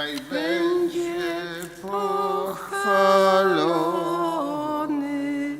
Niechaj będzie pochwalony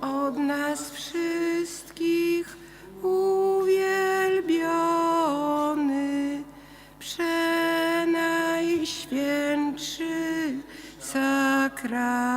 od nas wszystkich uwielbiony, przenajświętszy sakrament,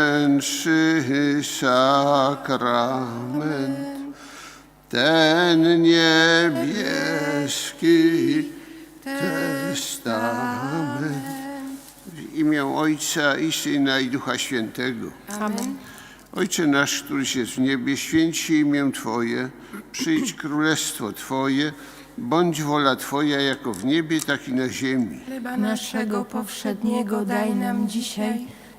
przenajświętszy sakrament ten niebieski testament w imię Ojca i Syna i Ducha Świętego. Amen. Ojcze nasz, któryś jest w niebie, święć się imię Twoje, przyjdź królestwo Twoje, bądź wola Twoja jako w niebie, tak i na ziemi. Chleba naszego powszedniego daj nam dzisiaj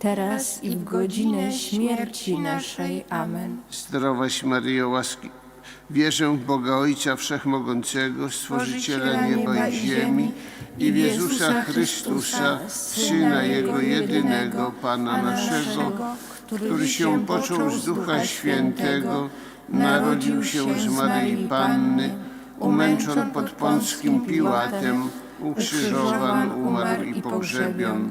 teraz i w godzinę śmierci naszej. Amen. Zdrowaś Maryjo, łaski. Wierzę w Boga Ojca Wszechmogącego, Stworzyciela nieba i ziemi i w Jezusa Chrystusa, Syna Jego jedynego, Pana naszego, który się począł z Ducha Świętego, narodził się z Maryi Panny, umęczon pod Pąckim Piłatem, ukrzyżowan, umarł i pogrzebion.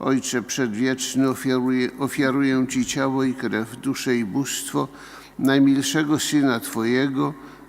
Ojcze Przedwieczny, ofiaruję, ofiaruję Ci ciało i krew, duszę i bóstwo najmilszego Syna Twojego,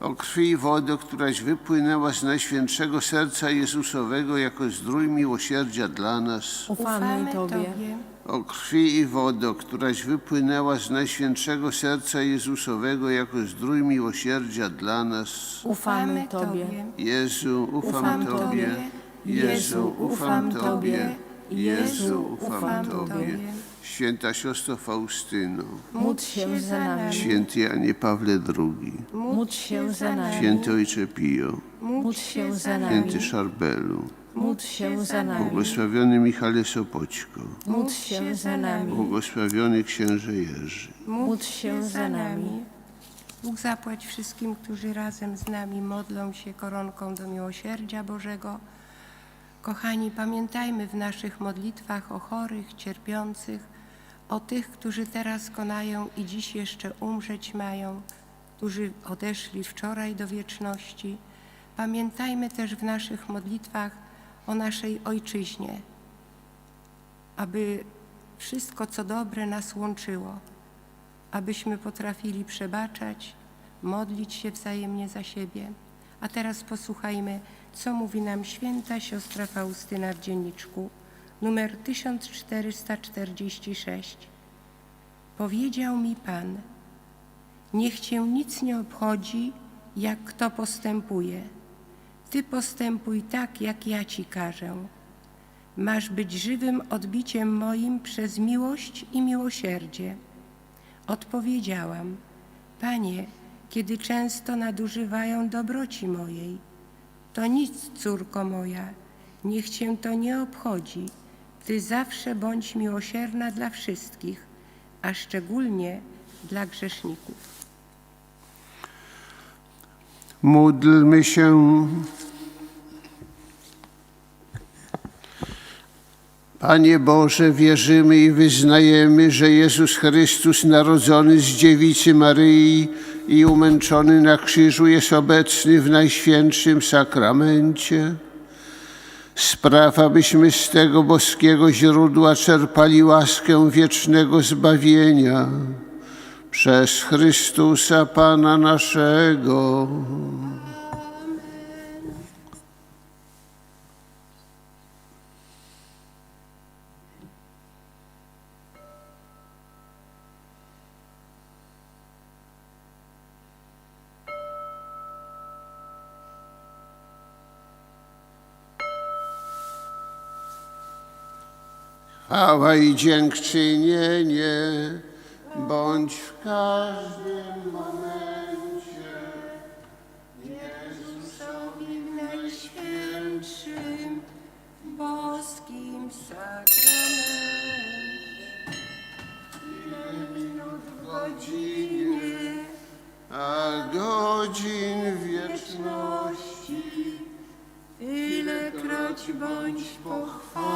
O krwi i wodo, któraś wypłynęła z Najświętszego Serca Jezusowego jako zdrój miłosierdzia dla nas. Ufamy Tobie. O krwi i wodo, któraś wypłynęła z Najświętszego Serca Jezusowego jako zdrój miłosierdzia dla nas. Ufamy Tobie. Jezu, ufam Tobie. Jezu, ufam Tobie. Jezu, ufam Tobie. Święta siostro Faustyno, Módl się za nami. święty Janie Pawle II, Módl się za nami. święty Ojcze Pio, Módl się za nami. święty Szarbelu, Módl się za nami. błogosławiony Michale Sopoćko, Módl się za nami. błogosławiony księże Jerzy, Módl się za nami. Bóg zapłać wszystkim, którzy razem z nami modlą się koronką do miłosierdzia Bożego. Kochani, pamiętajmy w naszych modlitwach o chorych, cierpiących, o tych, którzy teraz konają i dziś jeszcze umrzeć mają, którzy odeszli wczoraj do wieczności. Pamiętajmy też w naszych modlitwach o naszej Ojczyźnie, aby wszystko, co dobre, nas łączyło abyśmy potrafili przebaczać, modlić się wzajemnie za siebie. A teraz posłuchajmy, co mówi nam święta siostra Faustyna w dzienniczku, numer 1446. Powiedział mi Pan, niech cię nic nie obchodzi, jak kto postępuje. Ty postępuj tak, jak ja ci każę. Masz być żywym odbiciem moim przez miłość i miłosierdzie. Odpowiedziałam, Panie, kiedy często nadużywają dobroci mojej, to nic, córko moja, niech Cię to nie obchodzi. Ty zawsze bądź miłosierna dla wszystkich, a szczególnie dla grzeszników. Módlmy się. Panie Boże, wierzymy i wyznajemy, że Jezus Chrystus, narodzony z dziewicy Maryi i umęczony na krzyżu, jest obecny w Najświętszym Sakramencie. Spraw, abyśmy z tego boskiego źródła czerpali łaskę wiecznego zbawienia. Przez Chrystusa Pana naszego. Chwała i dziękczynienie bądź w każdym momencie. Jezusowi Najświętszym, boskim sakramencie. Ile minut w godzinie a godzin wieczności. Ilekroć bądź pochwalony.